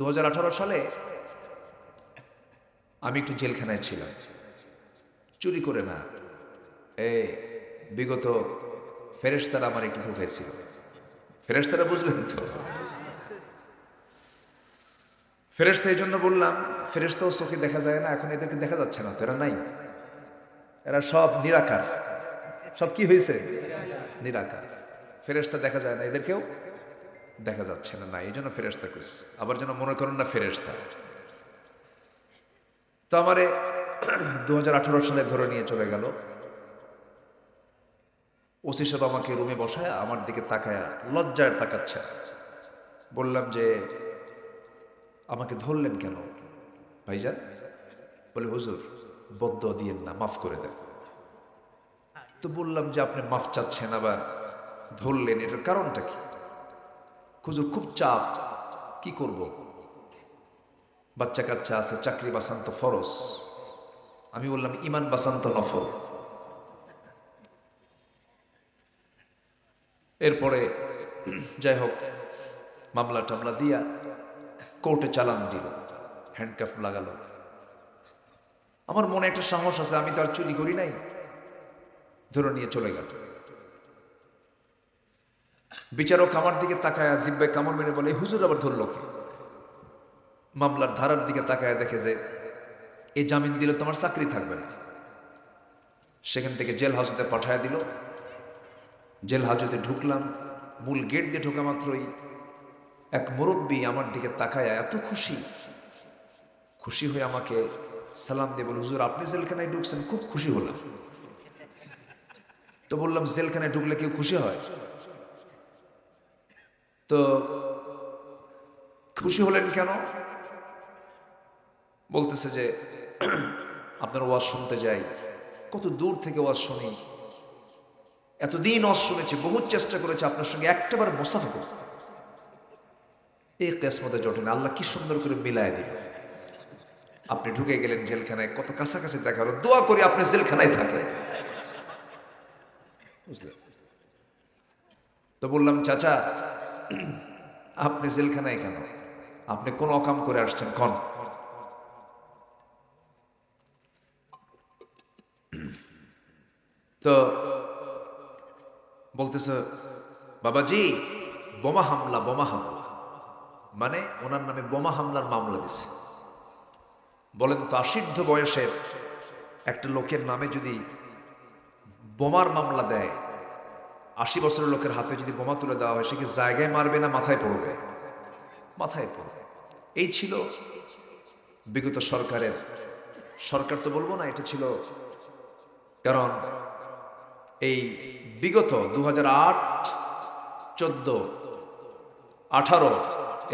দু হাজার আঠারো সালে আমি একটু জেলখানায় ছিলাম। চুরি করে না। এ বিগত ফেরেশতারা আমার একটু ঢুকাইছিল ফেরেশতারা বুঝলেন তো? ফেরেশতা এই জন্য বললাম, ফেরেশতাও চোখে দেখা যায় না, এখন এদেরকে দেখা যাচ্ছে না তো, এরা নাই। এরা সব নিরাকার। সব কি হয়েছে? নিরাকার। ফেরেশতা দেখা যায় না। এদেরকেও দেখা যাচ্ছে না না, এই জন্য ফেরেশতা করছে আবার যেন মনে করেন না ফেরেশতা। তো আমারে দুই হাজার আঠারো সালে ধরে নিয়ে চলে গেল। ওসি সাহেব আমাকে রুমে বসায় আমার দিকে তাকায় লজ্জায় তাকাচ্ছে। বললাম যে, আমাকে ধরলেন কেন? ভাইজান বলে, হুজুর বদ্ধ দিয়েন না, মাফ করে দেন। তো বললাম যে, আপনি মাফ চাচ্ছেন, আবার ধরলেন, এটার কারণটা কি? খুব চাপ। কি করব? বাচ্চা কাচ্চা আছে, চাকরি বাসান্ত ফরজ। আমি বললাম, ইমান বাসান্ত নফল। এরপরে, যাই হোক, মামলা টামলা দিয়া কোর্টে চালান দিল হ্যান্ডকাফ লাগালো। আমার মনে একটা সাহস আছে, আমি তো আর চুরি করি নাই। ধরে নিয়ে চলে গেল। বিচারক আমার দিকে তাকায় জিব্বায় কামড় মেরে বলে, হুজুর আবার ধরল কে? মামলার ধারার দিকে তাকায় দেখে যে এই জামিন দিলে তোমার চাকরি থাকবে না। সেখান থেকে জেল হাজতে পাঠায় দিল। জেল হাজতে ঢুকলাম। মূল গেট দিয়ে ঢোকা মাত্রই এক মুরব্বী আমার দিকে তাকায় এত খুশি। খুশি হয়ে আমাকে সালাম দিয়ে বলে, হুজুর, আপনি জেলখানায় ঢুকছেন, খুব খুশি হলাম। তো বললাম, জেলখানায় ঢুকলে কেউ খুশি হয়? তো খুশি হলেন কেন? বলতেছে যে, আপনার ওয়াজ শুনতে যাই। কত দূর থেকে ওয়াজ শুনি। এতদিন ওয়াজ শুনেছি, বহুত চেষ্টা করেছে আপনার সঙ্গে একটাবার মোসাফা করতে। এই কেসমতে জটে না আল্লাহ কি সুন্দর করে মিলায় দিল। আপনি ঢুকে গেলেন জেলখানায়, কত কাছাকাছি দেখা হলো, দোয়া করি আপনি জেলখানায় থাকেন। বুঝলেন? তো বললাম, চাচা আপনি জেলখানায় কেন? আপনি কোন অকাম করে আসছেন? কন? তো বলতেছে, বাবাজি, বোমা হামলা বোমা হামলা। মানে ওনার নামে বোমা হামলার মামলা দিছে। বলেন তো, আশিদ্ধ বয়সের একটা লোকের নামে যদি বোমার মামলা দেয় আশি বছরের লোকের হাতে যদি বোমা তুলে দেওয়া হয়, সে কি জায়গায় মারবে না মাথায় পড়বে? মাথায় পড়বে। এই ছিল বিগত সরকারের, সরকার তো বলব না, এটা ছিল কারণ এই বিগত দু হাজার আট, চোদ্দ, আঠারো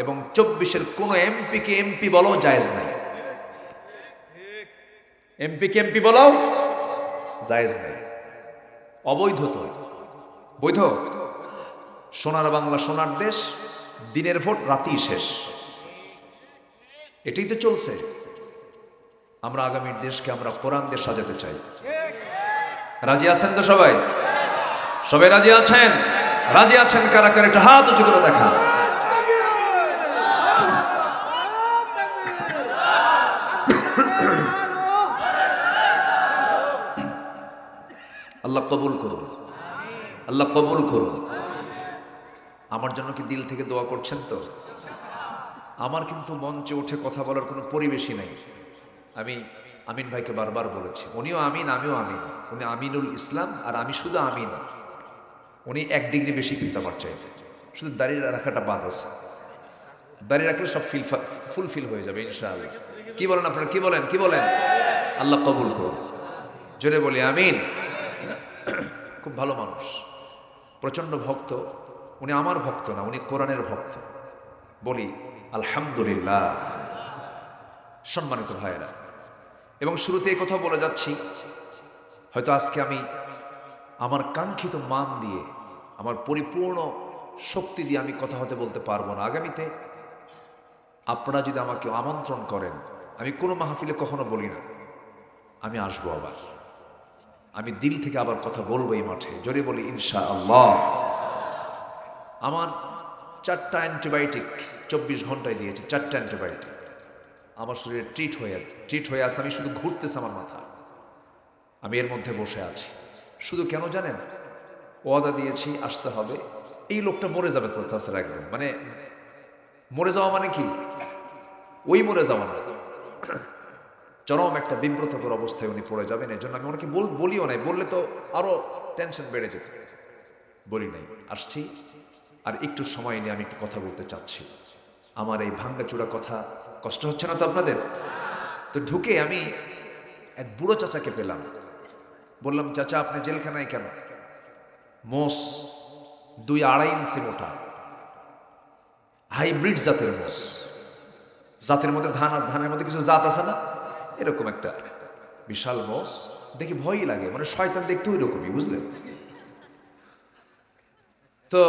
এবং চব্বিশের কোন এমপিকে এমপি বলো জায়েজ নাই। এমপিকে এমপি বলো জায়েজ নাই। অবৈধ তো বৈধ? সোনার বাংলা সোনার দেশ, দিনের ভোট রাতি শেষ। এটাই তো চলছে। আমরা আগামীর দেশকে আমরা কোরআন দিয়ে সাজাতে চাই। রাজি আছেন তো সবাই? সবাই রাজি আছেন? রাজি আছেন কারা কারা? একটা হাত উঁচু করে দেখা আল্লাহ কবুল করুন। আল্লাহ কবুল করুন। আমার জন্য কি দিল থেকে দোয়া করছেন তো? আমার কিন্তু মঞ্চে উঠে কথা বলার কোনো পরিবেশই নাই। আমি আমিন ভাইকে বারবার বলেছি, উনিও আমিন, আমিও আমিন। উনি আমিনুল ইসলাম আর আমি শুধু আমিন। উনি এক ডিগ্রি বেশি কিন্তু আমার চাইতে। শুধু দাঁড়িয়ে রাখাটা বাদ আছে। দাঁড়িয়ে রাখলে সব ফিল ফুলফিল হয়ে যাবে, ইনশাআল্লাহ। কি বলেন আপনারা? কি বলেন? কি বলেন? আল্লাহ কবুল করুন। জোরে বলি, আমিন। খুব ভালো মানুষ। প্রচণ্ড ভক্ত। উনি আমার ভক্ত না, উনি কোরআনের ভক্ত। বলি, আলহামদুলিল্লাহ। সম্মানিত ভাইয়েরা, এবং শুরুতে এই কথা বলে যাচ্ছি, হয়তো আজকে আমি আমার কাঙ্ক্ষিত মান দিয়ে, আমার পরিপূর্ণ শক্তি দিয়ে আমি কথা হতে বলতে পারব না। আগামীতে আপনারা যদি আমাকে আমন্ত্রণ করেন, আমি কোনো মাহফিলে কখনো বলি না, আমি আসব আবার। আমি দিল থেকে আবার কথা বলব এই মাঠে। জোরে বলি ইনশা আল্লাহ আমার চারটা অ্যান্টিবায়োটিক চব্বিশ ঘন্টায় দিয়েছে, চারটা অ্যান্টিবায়োটিক। আমার শরীরে ট্রিট হয়ে ট্রিট হয়ে আসছে আমি শুধু ঘুরতেছে আমার মাথা। আমি এর মধ্যে বসে আছি। শুধু কেন জানেন? ওয়াদা দিয়েছি, আসতে হবে। এই লোকটা মরে যাবে তাছাড়া একদম মানে মরে যাওয়া মানে কি? ওই মরে যাওয়া না। চরম একটা বিব্রতকর অবস্থায় উনি পড়ে যাবেন এই জন্য আমি ওনাকে বল, বলিও নাই, বললে তো আরও টেনশন বেড়ে যেত। বলি নাই, আসছি, আর একটু সময় নিয়ে আমি একটু কথা বলতে চাচ্ছি। আমার এই ভাঙ্গাচূড়া কথা কষ্ট হচ্ছে না তো আপনাদের? তো ঢুকে আমি এক বুড়ো চাচাকে পেলাম। বললাম, চাচা, আপনি জেলখানায় কেন? মোষ, দুই আড়াই ইঞ্চি মোটা। হাইব্রিড জাতের মোষ। জাতের মধ্যে ধান আর ধানের মধ্যে কিছু জাত আছে না? এরকম একটা বিশাল মোষ দেখি ভয়ই লাগে। মানে শয়তান দেখতে ওই রকমই বুঝলেন? তো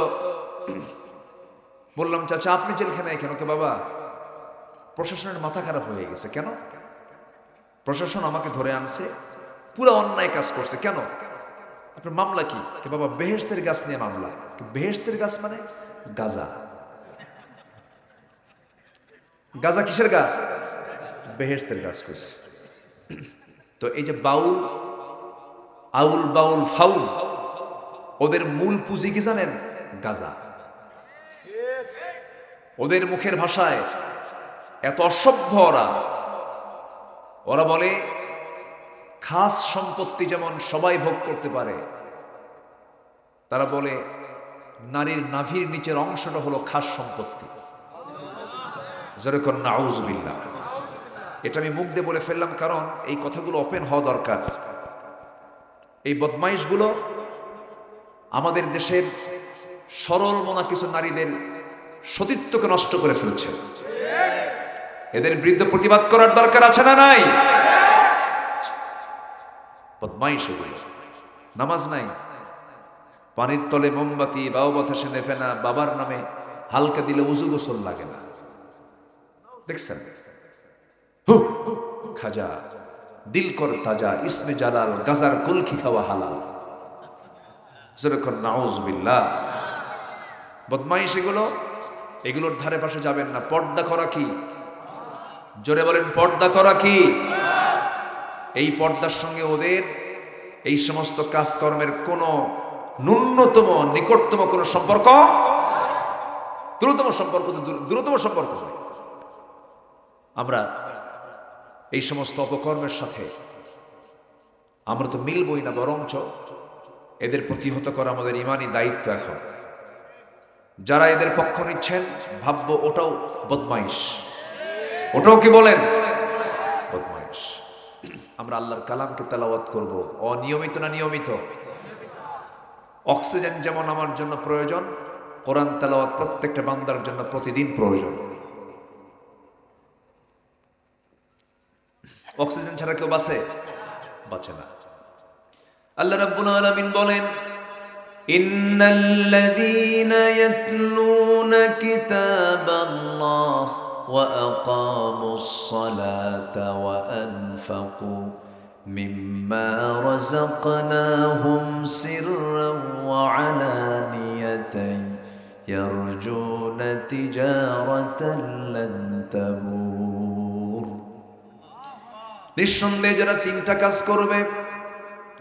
বললাম, চাচা, আপনি জেলখানায় কেন? কে বাবা? প্রশাসনের মাথা খারাপ হয়ে গেছে কেন? প্রশাসন আমাকে ধরে আনছে, পুরো অন্যায় কাজ করছে কেন? আপনার মামলা কি? বাবা বেহেস্তের গাছ নিয়ে মামলা। বেহেস্তের গাছ মানে? গাজা। গাজা কিসের গাছ? বেহেস্তের গাছ করছে। তো এই যে বাউল, আউল বাউল ফাউল, ওদের মূল পুঁজি কি জানেন? গাজা। ওদের মুখের ভাষায় এত অসভ্য ওরা। ওরা বলে, খাস সম্পত্তি যেমন সবাই ভোগ করতে পারে, তারা বলে, নারীর নাভির নিচের অংশটা হলো খাস সম্পত্তি। যেরকম নাউজবিল্লা এটা আমি মুখ দিয়ে বলে ফেললাম কারণ এই কথাগুলো ওপেন হওয়া দরকার। এই বদমাইশগুলো আমাদের দেশের সরল মনা কিছু নারীদের সতীত্বকে নষ্ট করে ফেলছে। এদের বিরুদ্ধে প্রতিবাদ করার দরকার আছে না নাই? বদমাইশ নামাজ নাই। পানির তলে মোমবাতি বাউ বাতাসে নেফে না, বাবার নামে হালকা দিলে উজু গোসল লাগে না। দেখছেন? খাজা, দিল কর তাজা, ইসমে জালাল, গাজার কুলখি খাওয়া হালাল। যেরকম নাউজ বিল্লাহ বদমাইশ এগুলো, এগুলোর ধারে পাশে যাবেন না। পর্দা করা কি? জোরে বলেন, পর্দা করা কি? এই পর্দার সঙ্গে ওদের এই সমস্ত কাজকর্মের কোনো ন্যূনতম, নিকটতম কোনো সম্পর্ক? দ্রুততম সম্পর্ক দ্রুততম সম্পর্ক আমরা এই সমস্ত অপকর্মের সাথে আমরা তো মিলবই না, বরঞ্চ এদের প্রতিহত করা আমাদের ইমানই দায়িত্ব এখন। যারা এদের পক্ষ নিচ্ছেন, ভাববো ওটাও বদমাইশ। ওটাও কি বলেন? বদমাইশ। আমরা আল্লাহর কালামকে তেলাওয়াত করব, অনিয়মিত না নিয়মিত? অক্সিজেন যেমন আমার জন্য প্রয়োজন, কোরআন তেলাওয়াত প্রত্যেকটা বান্দার জন্য প্রতিদিন প্রয়োজন। অক্সিজেন ছাড়া কেউ বাঁচে বাঁচে না আল্লাহ রাব্বুল আলামিন বলেন إن الذين يتلون كتاب الله وأقاموا الصلاة وأنفقوا مما رزقناهم سرا وعلانية يرجون تجارة لن تبور নিঃসন্দেহে যারা তিনটা কাজ করবে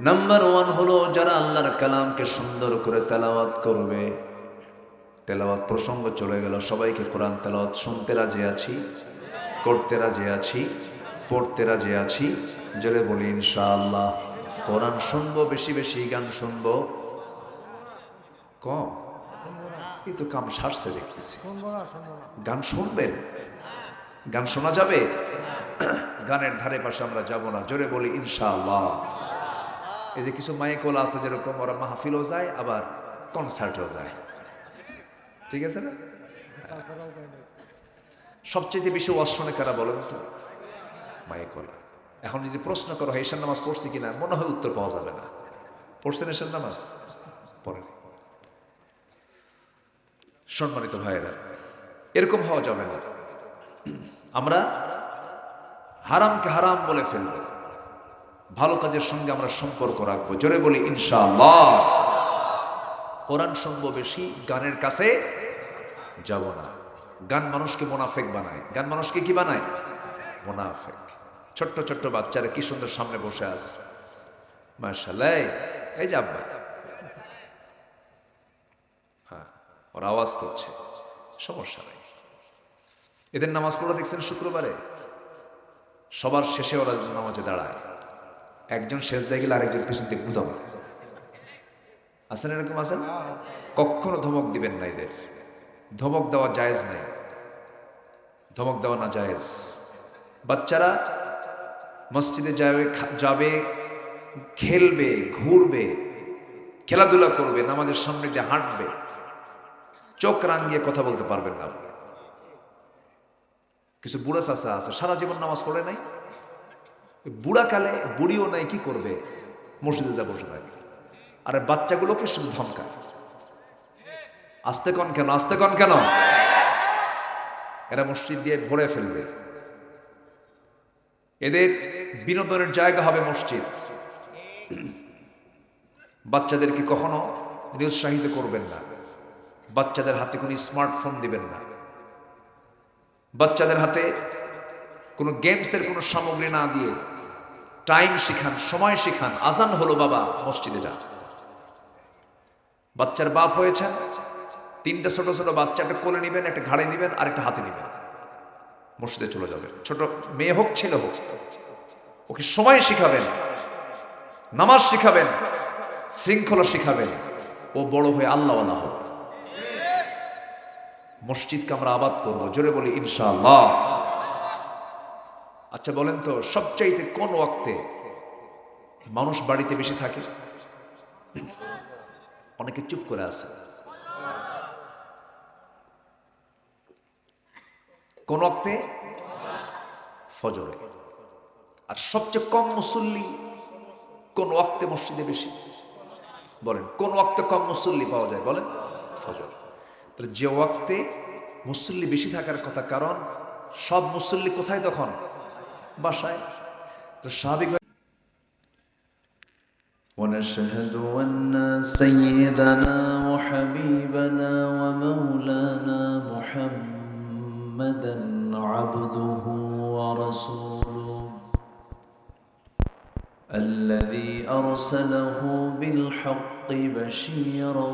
নাম্বার ওয়ান হলো যারা আল্লাহর কালামকে সুন্দর করে তেলাওয়াত করবে। তেলাওয়াত প্রসঙ্গ চলে গেল সবাইকে কোরআন তেলাওয়াত শুনতে রাজি আছি করতে রাজি আছি পড়তে রাজি আছি জোরে বলি ইনশাআল্লাহ। কোরআন শুনব বেশি বেশি গান শুনব। কম? এই তো কাম সারছে দেখতেছি। গান শুনবেন? গান শোনা যাবে? গানের ধারে পাশে আমরা যাব না। জোরে বলি, ইনশাআল্লাহ। এই যে কিছু মাইকোলা আছে যেরকম, ওরা মাহফিলও যায়, আবার কনসার্টও যায়। ঠিক আছে না? সবচেয়ে বেশি অশ্বনে কারা বলেন তো? মাইকোলা এখন যদি প্রশ্ন করো, হয় এশার নামাজ পড়ছি কিনা? মনে হয় উত্তর পাওয়া যাবে না। পড়ছেন এশার নামাজ? পড়েন। সম্মানিত ভাইয়েরা, এরকম হওয়া যাবে না। আমরা হারামকে হারাম বলে ফেলব। ভালো কাজের সঙ্গে আমরা সম্পর্ক রাখব। জোরে বলি, ইনশাআল্লাহ। কোরআন শুনব বেশি, গানের কাছে যাব না। গান মানুষকে মোনাফেক বানায়। গান মানুষকে কি বানায়? মোনাফেক। ছোট্ট ছোট্ট বাচ্চারা কি সুন্দর সামনে বসে আছে। মার্শাল্লাহ এই যে আব্বা। হ্যাঁ ওর আওয়াজ করছে। সমস্যা নেই। এদের নামাজ পড়া দেখছেন শুক্রবারে? সবার শেষে ওরা নামাজে দাঁড়ায়। একজন শেষ দিয়ে গেলে আরেকজন পিছন দিকে গুদাম আছেন এরকম আছেন? কখনো ধমক দিবেন না এদের। ধমক দেওয়া জায়েজ নেই। ধমক দেওয়া না জায়েজ। বাচ্চারা মসজিদে যাবে যাবে, খেলবে, ঘুরবে, খেলাধুলা করবে, নামাজের সামনে দিয়ে হাঁটবে। চোখ রাঙিয়ে কথা বলতে পারবেন না আপনি। কিছু বুড়া চাষা আছে, সারা জীবন নামাজ পড়ে নাই। বুড়া কালে বুড়িও নাই, কি করবে? মসজিদে যা বসে থাকে। আর বাচ্চাগুলোকে শুধু ধমকায়। আস্তে কন কেন, আস্তে কন কেন? এরা মসজিদ দিয়ে ভরে ফেলবে। এদের বিনোদনের জায়গা হবে মসজিদ। বাচ্চাদেরকে কখনো নিরুৎসাহিত করবেন না। বাচ্চাদের হাতে কোনো স্মার্টফোন দিবেন না। বাচ্চাদের হাতে কোনো গেমসের কোনো সামগ্রী না দিয়ে টাইম শিখান, সময় শিখান। আজান হলো বাবা, মসজিদে যান। বাচ্চার বাপ হয়েছেন, তিনটা ছোট ছোট বাচ্চা একটা কোলে নেবেন, একটা ঘাড়ে নেবেন আর একটা হাতে নেবেন। মসজিদে চলে যাবেন। ছোট মেয়ে হোক, ছেলে হোক, ওকে সময় শিখাবেন, নামাজ শিখাবেন, শৃঙ্খলা শিখাবেন। ও বড় হয়ে আল্লাহওয়ালা হবে মসজিদকে আমরা আবাদ করব। জোরে বলি, ইনশাআল্লাহ। আচ্ছা বলেন তো, সবচাইতে কোন ওয়াক্তে মানুষ বাড়িতে বেশি থাকে? অনেকে চুপ করে আছে। কোন ওয়াক্তে? ফজরে। আর সবচেয়ে কম মুসল্লি কোন ওয়াক্তে মসজিদে বেশি? বলেন, কোন ওয়াক্তে কম মুসল্লি পাওয়া যায়? বলেন, ফজর। তাহলে যে ওয়াক্তে মুসল্লি বেশি থাকার কথা কারণ সব মুসল্লি কোথায় তখন বাসায় তো স্বাভাবিক ونشهد أن سيدنا وحبيبنا ومولانا محمدا عبده ورسوله الذي أرسله بالحق بشيرا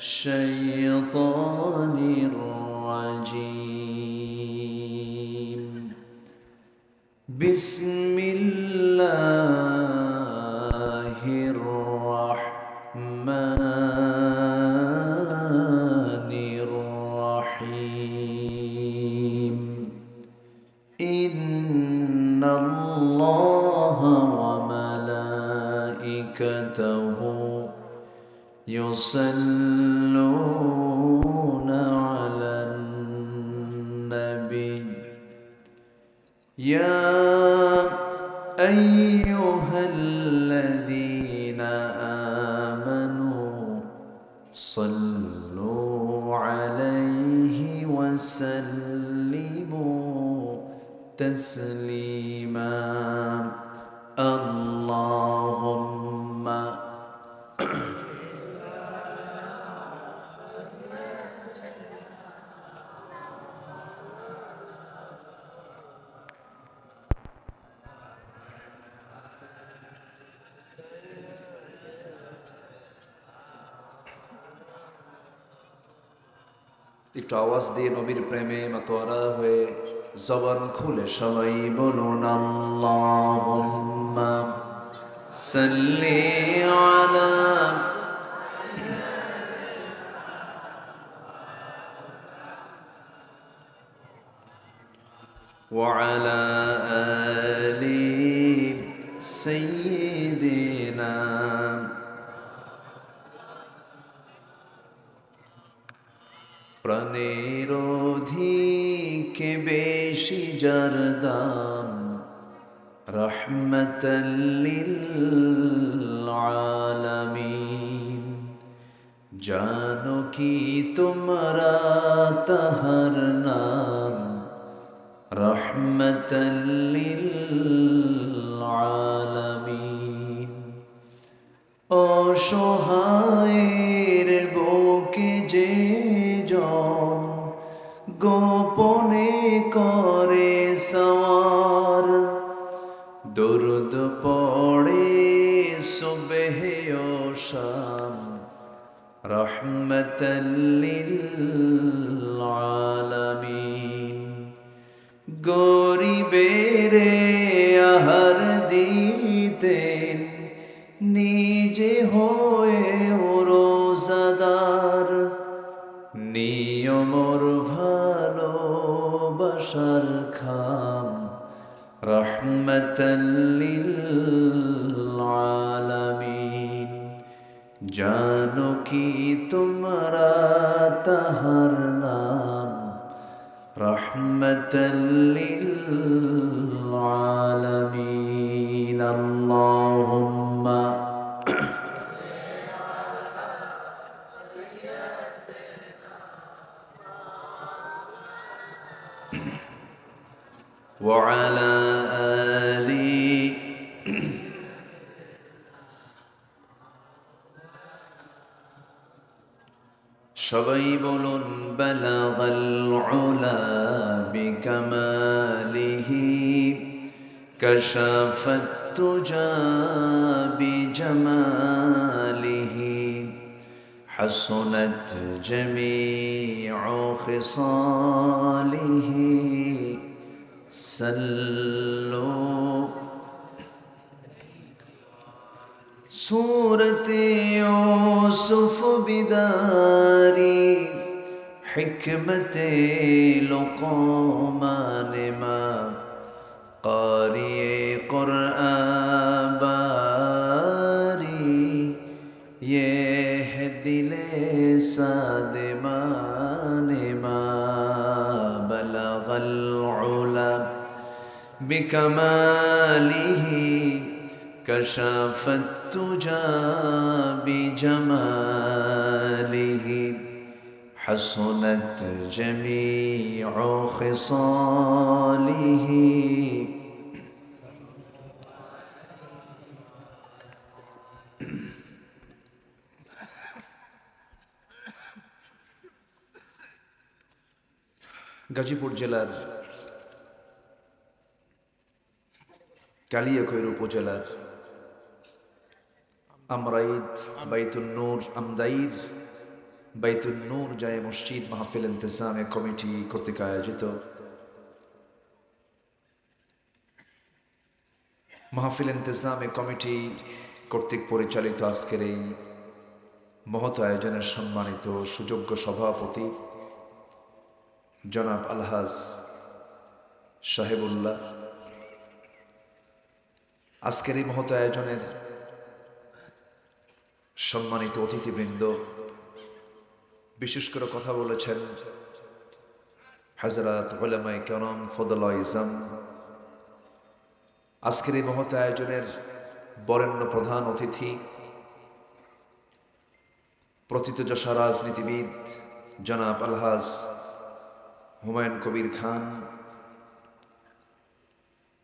الشيطان الرجيم. بسم تسليما اللهم একটু আওয়াজ দিয়ে নবীর প্রেমে মাতোয়ারা হয়ে জবান খুলে সবাই বলুন اللهم صل على وعلى آل سيدنا প্রাণের অধিকে বেশি যার দাম? রহমতলিল আলামিন জানো কি তোমরা তাহার নাম? রহমতলিল আলামিন রহমতলিল আলামিন গরিবেরে আহার দিতেন নিজে হয়ে রোজাদার। নিয়মর ভালোবাসার খাম রহমতলিল জানো কি তোমরা তাহার নাম রহমতলিল আলামিন আল্লাহুম্মা وعلى সবাই বলুন বালাগাল উলা বিকামালিহি كشفت تجا بجماله حسنت جميع خصاله سلوا سورة يوسف بداري حكمة لقمان ما قاري قرآن باري يهدي لساد دل ما بلغ العلا بكماله كشف التجا بجماله حسنت جميع خصاله গাজীপুর জেলার কালিয়াখৈর উপজেলার আমরাইদ বাইতুল নূর আমদাইর বাইতুল নূর জায় মসজিদ মাহফিল ইন্তজামে কমিটি কর্তৃক আয়োজিত। মাহফিল ইন্তজামে কমিটি কর্তৃক পরিচালিত আজকের এই মহৎ আয়োজনের সম্মানিত সুযোগ্য সভাপতি জনাব আলহাজ সাহেবুল্লাহ। আজকের এই মহৎ আয়োজনের সম্মানিত অতিথিবৃন্দ, বিশেষ করে কথা বলেছেন হাজরাত করম ফদল ইজাম আজকের এই মহৎ আয়োজনের বরেণ্য প্রধান অতিথি প্রথিতযশা রাজনীতিবিদ জনাব আলহাজ হুমায়ুন কবির খান,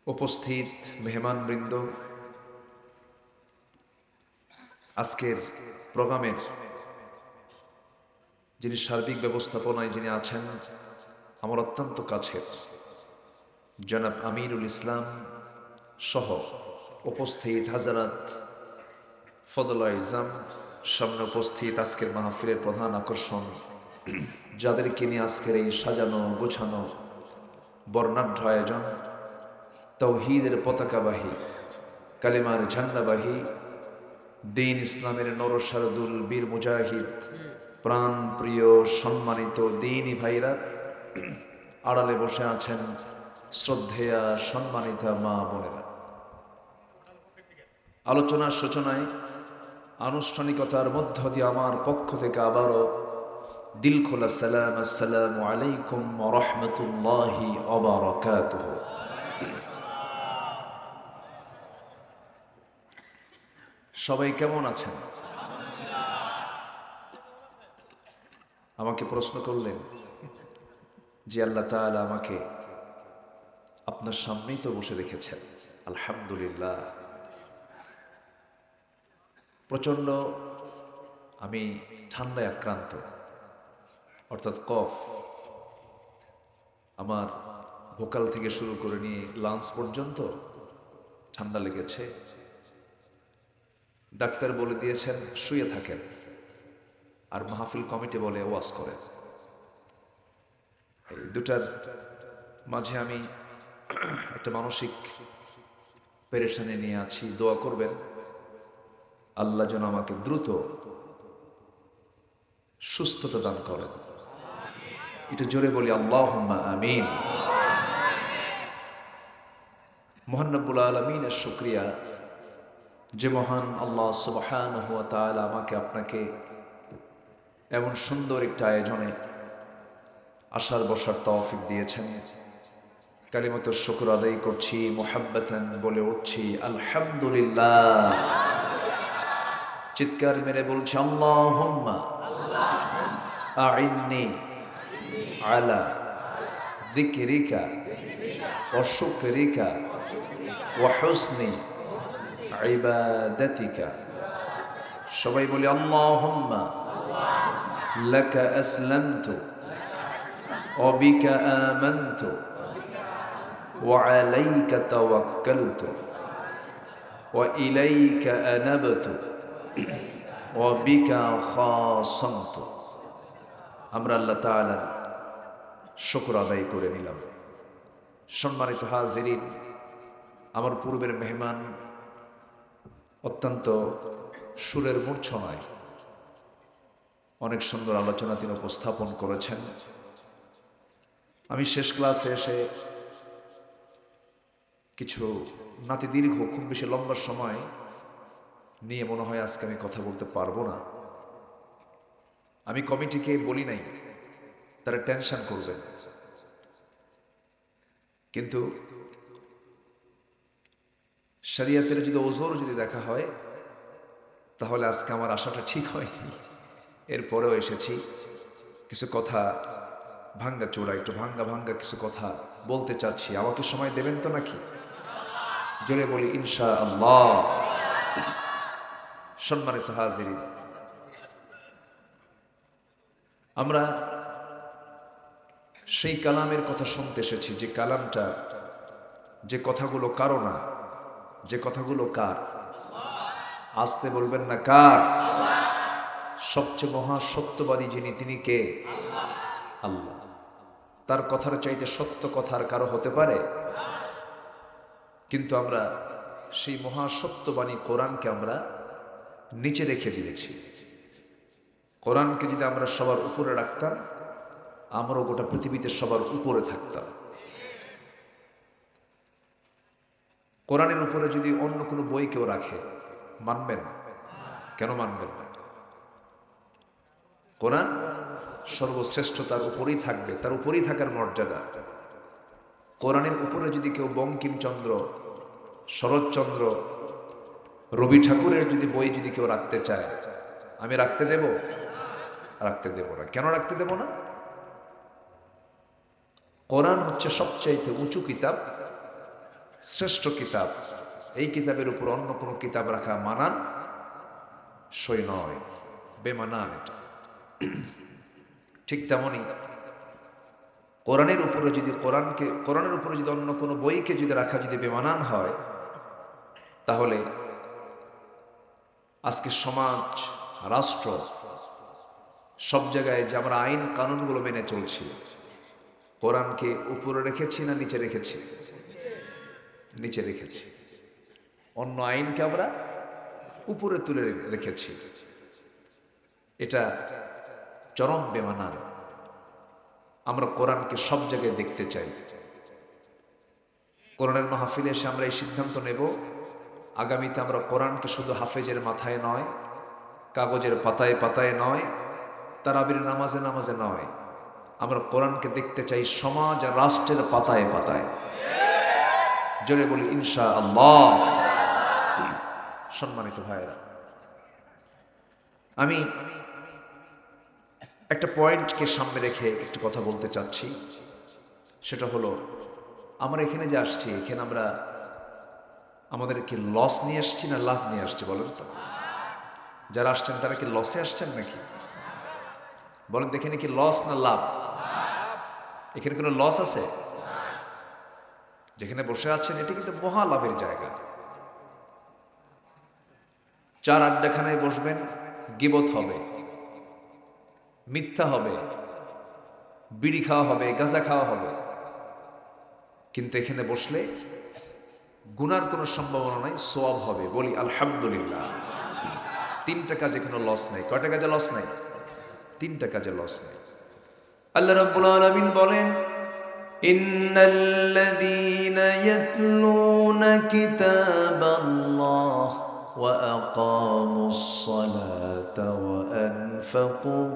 উপস্থিত মেহমানবৃন্দ আজকের প্রোগ্রামের যিনি সার্বিক ব্যবস্থাপনায় যিনি আছেন, আমার অত্যন্ত কাছের জনাব আমিরুল ইসলাম সহ উপস্থিত হাজারাত ফদলা ইজাম সামনে উপস্থিত আজকের মাহফিলের প্রধান আকর্ষণ, যাদেরকে নিয়ে আজকের এই সাজানো, গোছানো, বর্ণাঢ্য আয়োজন, তৌহিদের পতাকাবাহী, কালিমার ঝান্ডাবাহী দিন ইসলামের নরসারদুল বীর মুজাহিদ, প্রাণ প্রিয় সম্মানিত দিনই ভাইরা, আড়ালে বসে আছেন শ্রদ্ধেয়া সম্মানিতা মা বোনেরা। আলোচনার সূচনায় আনুষ্ঠানিকতার মধ্য দিয়ে আমার পক্ষ থেকে আবারও দিল খোলা সালাম, আসসালামু আলাইকুম রহমতুল্লাহি অবরকাতুহ সবাই কেমন আছেন? আমাকে প্রশ্ন করলেন, যে আল্লাহ তাআলা আমাকে আপনার সামনেই তো বসে রেখেছেন। আলহামদুলিল্লাহ। প্রচণ্ড আমি ঠান্ডায় আক্রান্ত, অর্থাৎ কফ আমার ভোকাল থেকে শুরু করে নিয়ে লাঞ্চ পর্যন্ত ঠান্ডা লেগেছে। ডাক্তার বলে দিয়েছেন, শুয়ে থাকেন। আর মাহফিল কমিটি বলে ওয়াজ করেন এই দুটার মাঝে আমি একটা মানসিক পেরেশানি নিয়ে আছি, দোয়া করবেন। আল্লাহ যেন আমাকে দ্রুত সুস্থতা দান করেন। এটা জোরে বলি আল্লাহ আমিন। মোহান্নবুল আলমিনের শুক্রিয়া। যে মহান আল্লাহ সুবহান হুয়া তাআলা আমাকে আপনাকে এমন সুন্দর একটা আয়োজনে আসার বসার তৌফিক দিয়েছেন। কালিমত শুক্র আদায় করছি, মোহাব্বতান বলে উঠছি, আলহামদুলিল্লাহ। চিৎকার মেরে বলছি, আল্লাহুম্মা আইন্নি আলা যিকরিকা ওয়া শুকরিকা ওয়া হুসনি ইবাদাতিকা সবাই বলি আল্লাহুম্মা লাকা আসলামতু ওয়া বিকা আমানতু وعليك توكلت وإليك أنبت وبك خاصمت আমরা আল্লাহ তাআলার শুকর আদায় করে নিলাম সম্মানিত হাজিরিন আমার পূর্বের মেহমান অত্যন্ত সুরের মূর্ছনায় অনেক সুন্দর আলোচনা তিনি উপস্থাপন করেছেন। আমি শেষ ক্লাসে এসে কিছু নাতি দীর্ঘ, খুব বেশি লম্বা সময় নিয়ে মনে হয় আজকে আমি কথা বলতে পারব না। আমি কমিটিকে বলি নাই, তারা টেনশন করবেন। কিন্তু শরিয়াতের যদি ওজোর যদি দেখা হয়, তাহলে আজকে আমার আশাটা ঠিক হয়নি। এরপরেও এসেছি। কিছু কথা ভাঙ্গা চোরা একটু ভাঙ্গা ভাঙ্গা কিছু কথা বলতে চাচ্ছি। আমাকে সময় দেবেন তো নাকি? জোরে বলি ইনশা আল্লাহ সম্মানিত হাজির আমরা সেই কালামের কথা শুনতে এসেছি, যে কালামটা, যে কথাগুলো কারও না যে কথাগুলো কার? আসতে বলবেন না কার? সবচেয়ে মহা সত্যবাদী যিনি, তিনি কে? আল্লাহ। তার কথার চাইতে সত্য কথার কারও হতে পারে? কিন্তু আমরা সেই মহা সত্যবাণী কোরআনকে আমরা নিচে রেখে দিয়েছি। কোরআনকে যদি আমরা সবার উপরে রাখতাম, আমরাও গোটা পৃথিবীতে সবার উপরে থাকতাম। কোরআনের উপরে যদি অন্য কোনো বই কেউ রাখে মানবেন কেন মানবেন কোরআন সর্বশ্রেষ্ঠ তার উপরেই থাকবে, তার উপরেই থাকার মর্যাদা। কোরআনের উপরে যদি কেউ বঙ্কিমচন্দ্র, শরৎচন্দ্র, রবি ঠাকুরের যদি বই যদি কেউ রাখতে চায়, আমি রাখতে দেব? রাখতে দেব না। কেন রাখতে দেব না? কোরআন হচ্ছে সবচাইতে উঁচু কিতাব শ্রেষ্ঠ কিতাব। এই কিতাবের উপর অন্য কোনো কিতাব রাখা মানান সই নয়, বেমানান এটা। ঠিক তেমনই কোরআনের উপরে যদি কোরআনকে, কোরআনের উপরে যদি অন্য কোনো বইকে যদি রাখা যদি বেমানান হয়, তাহলে আজকে সমাজ, রাষ্ট্র সব জায়গায় যে আমরা আইন কানুনগুলো মেনে চলছি, কোরআনকে উপরে রেখেছি না নিচে রেখেছি? নিচে রেখেছি। অন্য আইনকে আমরা উপরে তুলে রেখেছি। এটা চরম বেমানার আমরা কোরআনকে সব জায়গায় দেখতে চাই। কোরআনের মাহফিলে এসে আমরা এই সিদ্ধান্ত নেব, আগামীতে আমরা কোরআনকে শুধু হাফেজের মাথায় নয়, কাগজের পাতায় পাতায় নয়, তারাবির নামাজে নামাজে নয়, আমরা কোরআনকে দেখতে চাই সমাজ আর রাষ্ট্রের পাতায় পাতায়। জোরে বলি ইনশা আল্লাহ সম্মানিত ভাইয়েরা, আমি একটা পয়েন্টকে সামনে রেখে একটু কথা বলতে চাচ্ছি। সেটা হলো, আমরা এখানে যে আসছি, এখানে আমরা আমাদের কি লস নিয়ে আসছি না লাভ নিয়ে আসছি, বলেন তো? যারা আসছেন, তারা কি লসে আসছেন নাকি? বলেন তো এখানে কি লস না লাভ? এখানে কোনো লস আছে? যেখানে বসে আছেন, এটি কিন্তু মহা লাভের জায়গা। চার আড্ডাখানায় বসবেন, গিবত হবে, মিথ্যা হবে, বিড়ি খাওয়া হবে, গাঁজা খাওয়া হবে। কিন্তু এখানে বসলে গুনার কোনো সম্ভাবনা নাই সোয়াব হবে। বলি, আলহামদুলিল্লাহ। তিনটা কাজে কোনো লস নাই। কয়টা কাজে লস নাই? তিনটা কাজে লস নাই। আল্লাহ রাব্বুল আলামিন বলেন إن الذين يتلون كتاب الله وأقاموا الصلاة وأنفقوا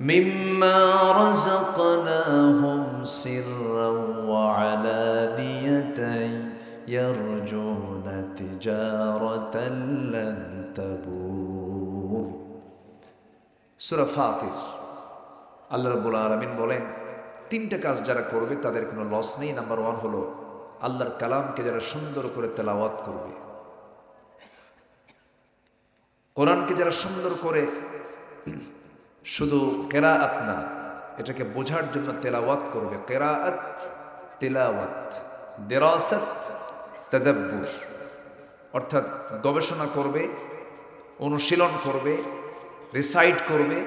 مما رزقناهم سرا وعلانية يرجون تجارة لن تبور. سورة فاطر. الله رب العالمين بولين তিনটা কাজ যারা করবে, তাদের কোনো লস নেই। নাম্বার ওয়ান হলো আল্লাহর কালামকে যারা সুন্দর করে তেলাওয়াত করবে। কোরআনকে যারা সুন্দর করে শুধু কেরাআত না, এটাকে বোঝার জন্য তেলাওয়াত করবে। কেরাআত, তেলাওয়াত, দেরাসাত অর্থাৎ গবেষণা করবে, অনুশীলন করবে রিসাইড করবে,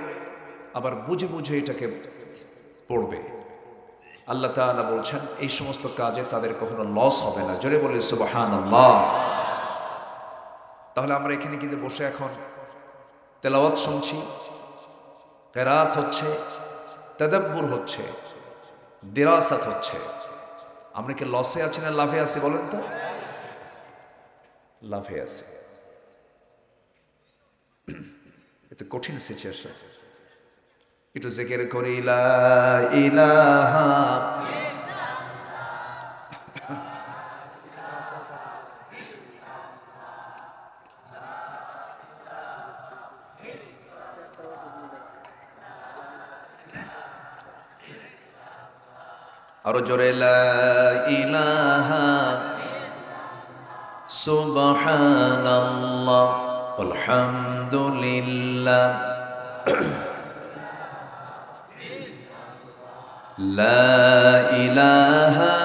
আবার বুঝে বুঝে এটাকে পড়বে। আল্লাহ তাআলা বলছেন, এই সমস্ত কাজে তাদের কখনো লস হবে না। জোরে বলে সুবহানাল্লাহ। তাহলে আমরা এখানে কিন্তু বসে এখন তেলাওয়াত শুনছি, কেরাত হচ্ছে, তাদাব্বুর হচ্ছে, দিরাসাত হচ্ছে। আমরা কি লসে আছি না লাভে আছি বলেন তো? লাভে আছে। এটা কঠিন সিচুয়েশন একটু জেকের করে ইলাহা আরও জোরে ইলাহা সুবহানাল্লাহ আলহামদুলিল্লাহ লা ইলাহা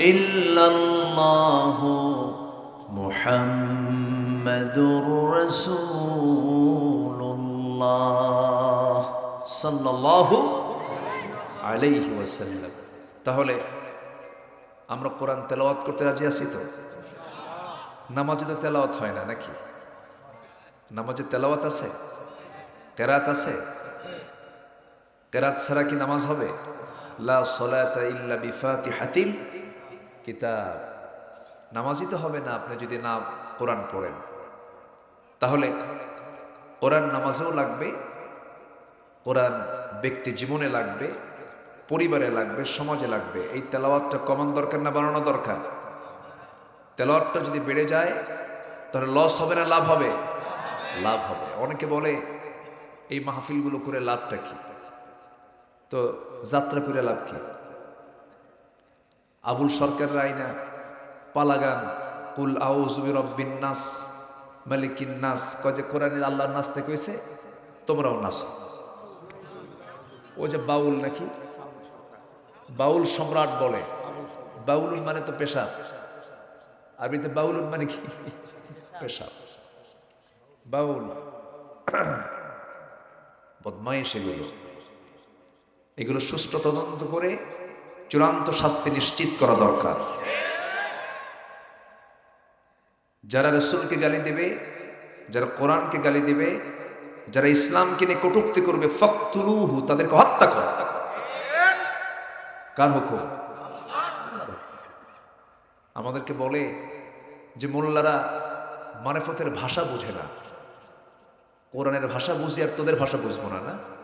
ইল্লাল্লাহ মুহাম্মাদুর রাসূলুল্লাহ সাল্লাল্লাহু আলাইহি ওয়াসাল্লাম। তাহলে আমরা কোরআন তেলাওয়াত করতে রাজি আছি তো? নামাজে তো তেলাওয়াত হয় না নাকি? নামাজে তেলাওয়াত আছে? কেরাত আছে? কেরাত ছাড়া কি নামাজ হবে? লা কিতাব। নামাজই তো হবে না, আপনি যদি না কোরআন পড়েন। তাহলে কোরআন নামাজেও লাগবে, কোরআন ব্যক্তি জীবনে লাগবে, পরিবারে লাগবে, সমাজে লাগবে। এই তেলাওয়াতটা কমান দরকার না, বাড়ানো দরকার? তেলাওয়াতটা যদি বেড়ে যায়, তাহলে লস হবে না, লাভ হবে? লাভ হবে। অনেকে বলে, এই মাহফিলগুলো করে লাভটা কি? তো যাত্রা করে লাভ কি? আবুল সরকার রায়না পালাগান কুল আউজুবি রব্বিন নাস মালিকিন নাস কয় কোরআনে আল্লাহর নাচতে কইছে তোমরাও নাচো। ও যে বাউল নাকি? বাউল সম্রাট বলে। বাউল মানে তো পেশা আরবিতে বাউল মানে কি? পেশা বাউল, বদমাইশ এগুলো। এগুলো সুষ্ঠু তদন্ত করে চূড়ান্ত শাস্তি নিশ্চিত করা দরকার। যারা রসুলকে গালি দেবে, যারা কোরআনকে গালি দেবে, যারা ইসলামকে নিয়ে কটুক্তি করবে, ফক্তুলুহু, তাদেরকে হত্যা করা। কার হুকুম? আমাদেরকে বলে যে মোল্লারা মারেফতের ভাষা বুঝে না। কোরআনের ভাষা বুঝি আর তোদের ভাষা বুঝব না না?